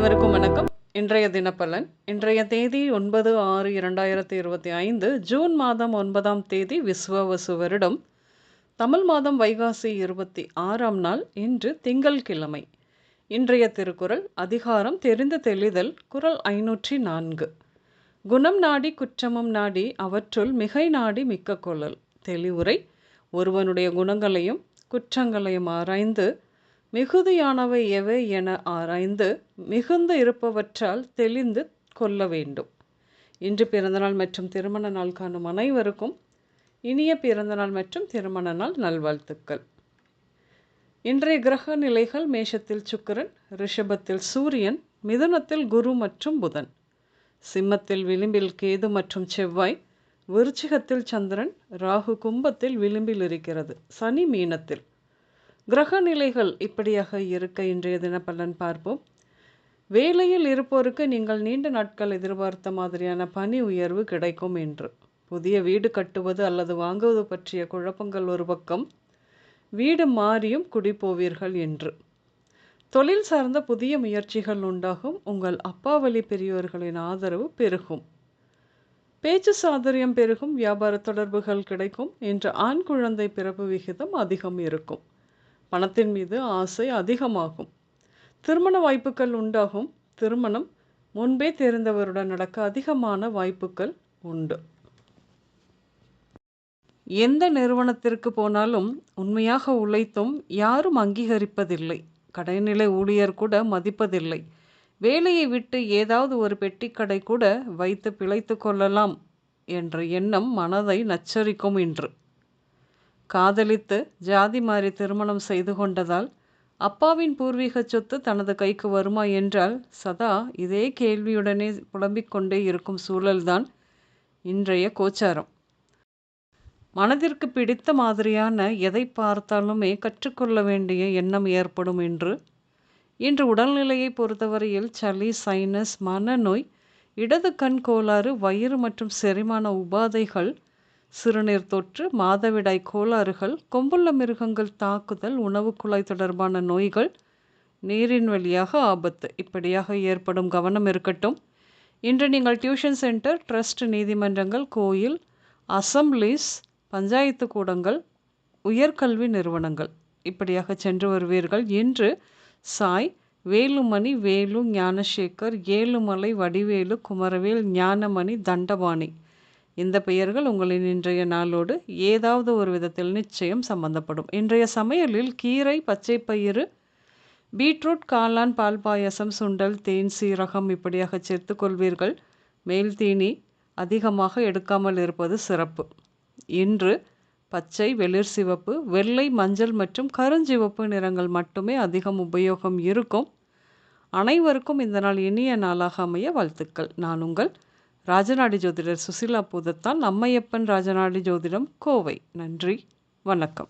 வணக்கம். இன்றைய தினப்பலன். இன்றைய தேதி ஒன்பது ஆறு இரண்டாயிரத்தி இருபத்தி ஐந்து ஜூன் மாதம் ஒன்பதாம் தேதி விஸ்வவசு வருடம். தமிழ் மாதம் வைகாசி இருபத்தி ஆறாம் நாள் இன்று திங்கள் கிழமை. இன்றைய திருக்குறள் அதிகாரம் தெரிந்து தெளிதல் குரல் ஐநூற்றி நான்கு. குணம் நாடி குற்றமும் நாடி அவற்றுள் மிகை நாடி மிக்க கொள்ளல். தெளிவுரை ஒருவனுடைய குணங்களையும் குற்றங்களையும் ஆராய்ந்து மிகுதியானவை எவை என ஆராய்ந்து மிகுந்து இருப்பவற்றால் தெளிந்து கொள்ள வேண்டும். இன்று பிறந்தநாள் மற்றும் திருமண நாள் காணும் அனைவருக்கும் இனிய பிறந்தநாள் மற்றும் திருமண நாள் நல்வாழ்த்துக்கள். இன்றைய கிரக நிலைகள் மேஷத்தில் சுக்கிரன் ரிஷபத்தில் சூரியன் மிதுனத்தில் குரு மற்றும் புதன். சிம்மத்தில் விளிம்பில் கேது மற்றும் செவ்வாய் விருச்சிகத்தில் சந்திரன் ராகு கும்பத்தில் விளிம்பில் இருக்கிறது சனி மீனத்தில். கிரக நிலைகள் இப்படியாக இருக்க இன்றைய தினப்பலன் பார்ப்போம். வேலையில் இருப்போருக்கு நீங்கள் நீண்ட நாட்கள் எதிர்பார்த்த மாதிரியான பணி உயர்வு கிடைக்கும் என்று. புதிய வீடு கட்டுவது அல்லது வாங்குவது பற்றிய குழப்பங்கள் ஒரு பக்கம். வீடு மாறியும் குடிப்போவீர்கள் என்று. தொழில் சார்ந்த புதிய முயற்சிகள் உண்டாகும். உங்கள் அப்பாவளி பெரியோர்களின் ஆதரவு பெருகும். பேச்சு சாதுரியம் பெருகும். வியாபார தொடர்புகள் கிடைக்கும். என்று ஆண் குழந்தை பிறப்பு விகிதம் அதிகம் இருக்கும். பணத்தின் மீது ஆசை அதிகமாகும். திருமண வாய்ப்புகள் உண்டாகும். திருமணம் முன்பே தெரிந்தவருடன் நடக்க அதிகமான வாய்ப்புகள் உண்டு. எந்த நிறுவனத்திற்கு போனாலும் உண்மையாக உழைத்தும் யாரும் அங்கீகரிப்பதில்லை. கடைநிலை ஊழியர் கூட மதிப்பதில்லை. வேலையை விட்டு ஏதாவது ஒரு பெட்டிக்கடை கூட வைத்து பிழைத்து கொள்ளலாம் என்ற எண்ணம் மனதை நச்சரிக்கும் இன்று. காதலித்து ஜாதி மாறி திருமணம் செய்து கொண்டதால் அப்பாவின் பூர்வீக சொத்து தனது கைக்கு வருமா என்றால் சதா இதே கேள்வியுடனே புலம்பிக் கொண்டே இருக்கும் சூழல்தான் இன்றைய கோச்சாரம். மனதிற்கு பிடித்த மாதிரியான எதை பார்த்தாலுமே கற்றுக்கொள்ள வேண்டிய எண்ணம் ஏற்படும் என்று இன்று உடல்நிலையை பொறுத்தவரையில் சளி சைனஸ் மனநோய் இடது கண் கோளாறு வயிறு மற்றும் செரிமான உபாதைகள் சிறுநீர் தொற்று மாதவிடாய் கோளாறுகள் கொம்புள்ள மிருகங்கள் தாக்குதல் உணவு குழாய் தொடர்பான நோய்கள் நீரின் வழியாக ஆபத்து. இப்படியாக ஏற்படும் கவனம் இருக்கட்டும். இன்று நீங்கள் டியூஷன் சென்டர் ட்ரஸ்ட் நீதிமன்றங்கள் கோயில் அசம்பிளிஸ் பஞ்சாயத்து கூடங்கள் உயர்கல்வி நிறுவனங்கள். இப்படியாக சென்று வருவீர்கள். இன்று சாய் வேலுமணி வேலு ஞானசேகர் ஏழுமலை வடிவேலு குமரவேல் ஞானமணி தண்டபாணி. இந்த பெயர்கள் உங்களின் இன்றைய நாளோடு ஏதாவது ஒரு விதத்தில் நிச்சயம் சம்பந்தப்படும். இன்றைய சமையலில் கீரை பச்சை பயிறு பீட்ரூட் காளான் பால் பாயசம் சுண்டல் தேன் சீரகம் இப்படியாக சேர்த்து கொள்வீர்கள். மேல் தீனி அதிகமாக எடுக்காமல் இருப்பது சிறப்பு. இன்று பச்சை வெளிர் சிவப்பு வெள்ளை மஞ்சள் மற்றும் கருஞ்சிவப்பு நிறங்கள் மட்டுமே அதிகம் உபயோகம் இருக்கும். அனைவருக்கும் இந்த நாள் இனிய நாளாக அமைய வாழ்த்துக்கள். நான் உங்கள் ராஜநாடி ஜோதிடர் சுசிலா பூதத்தால் நம்மையப்பன் ராஜநாடி ஜோதிடம் கோவை. நன்றி. வணக்கம்.